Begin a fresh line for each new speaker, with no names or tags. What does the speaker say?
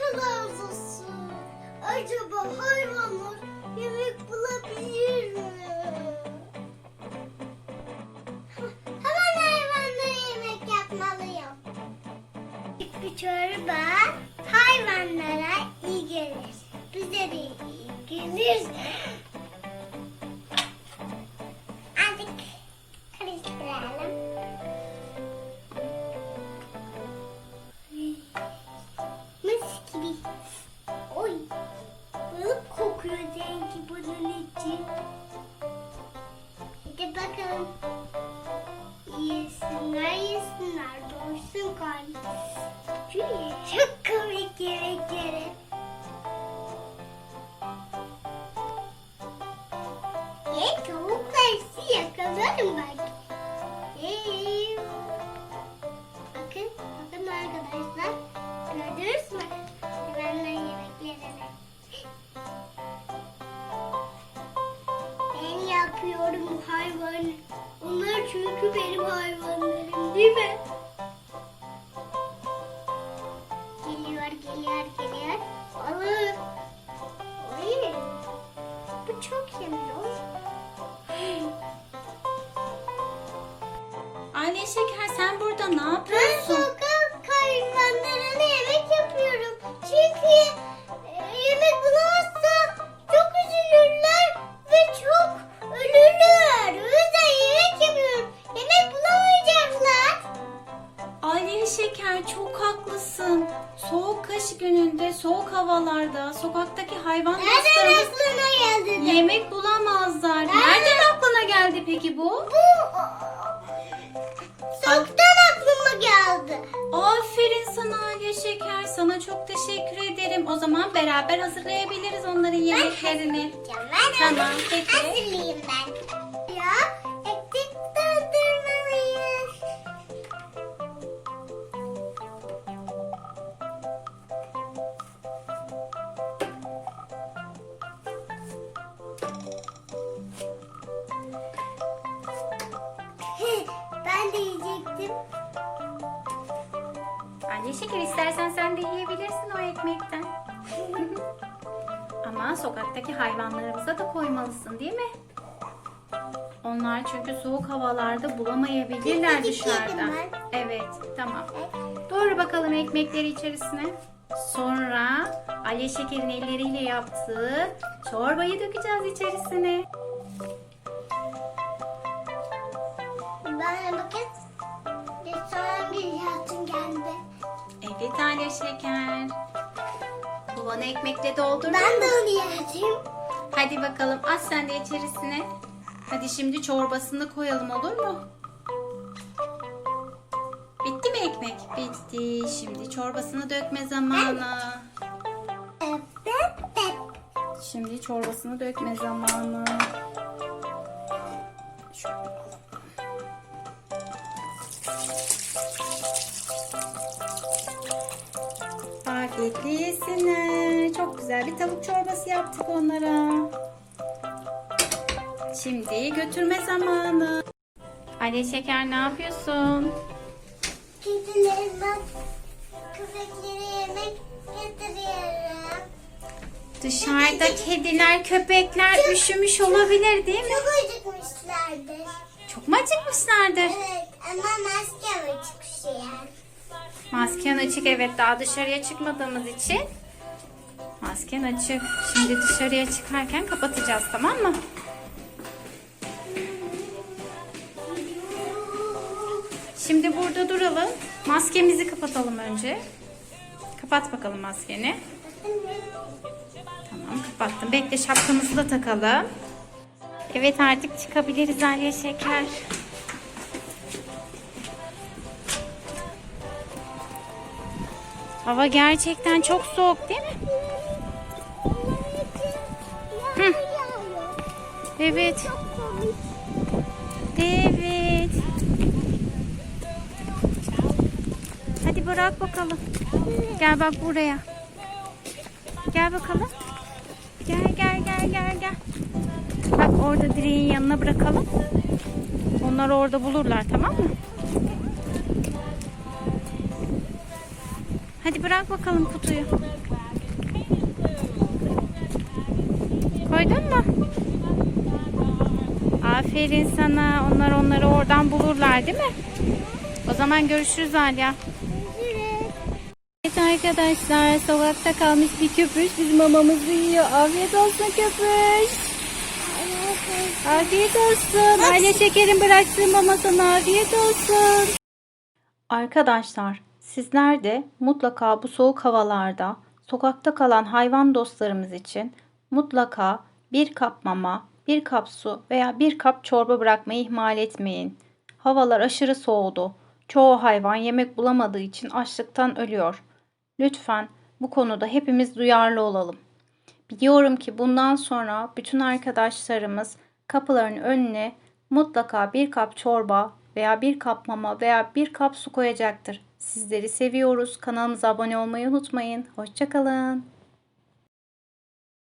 razı olsun. Acaba hayvanlar yemek bulabilir mi? Hemen hayvanlara yemek yapmalıyım. Bir çorba hayvanlara iyi gelir. Bize de iyi gelir. Bakın arkadaşlar. Gördünüz mü? Hayvanların yemeklerini. Ben yapıyorum hayvan. Onlar çünkü benim hayvanlarım değil mi? Geliyor, geliyor, geliyor. Alır. Oy. Bu çok yemiyor.
Anne şeker sen burada ne yapıyorsun? Soğuk kış gününde, soğuk havalarda sokaktaki hayvan
Nereden
dostlarımız
aklına geldi? de?
yemek bulamazlar. Nereden aklına geldi peki bu?
Bu sokaktan aklıma geldi.
Aferin sana Aliye Şeker. Sana çok teşekkür ederim. O zaman beraber hazırlayabiliriz onların yemeklerini.
Ben
Tamam, peki.
Hazırlayayım ben. Yiyecektim.
Aliye Şeker istersen sen de yiyebilirsin o ekmekten. Ama sokaktaki hayvanlarımıza da koymalısın değil mi? Onlar çünkü soğuk havalarda bulamayabilirler dışarıda. Evet, tamam. Doğru bakalım ekmekleri içerisine. Sonra Aliye Şeker'in elleriyle yaptığı çorbayı dökeceğiz içerisine.
Bana bakın.
Şeker. Kovanı ekmekle doldurdun
Ben de onu yiyeceğim.
Hadi bakalım at sen de içerisine. Hadi şimdi çorbasını koyalım olur mu? Bitti mi ekmek? Bitti. Şimdi çorbasını dökme zamanı.
Öp.
Şimdi çorbasını dökme zamanı. Yesinler. Çok güzel bir tavuk çorbası yaptık onlara. Şimdi götürme zamanı. Ali Şeker ne yapıyorsun?
Kedilerime köpeklere yemek getiriyorum.
Dışarıda kediler, köpekler üşümüş olabilir değil mi?
Çok acıkmışlardır.
Çok mu acıkmışlardır?
Evet ama maskem açık yani.
Masken açık evet daha dışarıya çıkmadığımız için. Masken açık. Şimdi dışarıya çıkarken kapatacağız tamam mı? Şimdi burada duralım. Maskemizi kapatalım önce. Kapat bakalım maskeni. Tamam kapattım. Bekle şapkamızı da takalım. Evet artık çıkabiliriz Aliye Şeker. Hava gerçekten çok soğuk değil mi? Hı. Evet. Evet. Hadi bırak bakalım. Gel bak buraya. Gel bakalım. Gel gel gel gel gel. Bak orada direğin yanına bırakalım. Onlar orada bulurlar tamam mı? Hadi bırak bakalım kutuyu. Koydun mu? Aferin sana. Onlar onları oradan bulurlar değil mi? O zaman görüşürüz Alya. Evet arkadaşlar sokakta kalmış bir köpüş bizim mamamızı yiyor. Afiyet olsun köpüş. Afiyet olsun. Aile şekerim bıraktığım ama sana afiyet olsun. Arkadaşlar sizler de mutlaka bu soğuk havalarda sokakta kalan hayvan dostlarımız için mutlaka bir kap mama, bir kap su veya bir kap çorba bırakmayı ihmal etmeyin. Havalar aşırı soğudu. Çoğu hayvan yemek bulamadığı için açlıktan ölüyor. Lütfen bu konuda hepimiz duyarlı olalım. Biliyorum ki bundan sonra bütün arkadaşlarımız kapıların önüne mutlaka bir kap çorba veya bir kap mama veya bir kap su koyacaktır. Sizleri seviyoruz. Kanalımıza abone olmayı unutmayın. Hoşçakalın.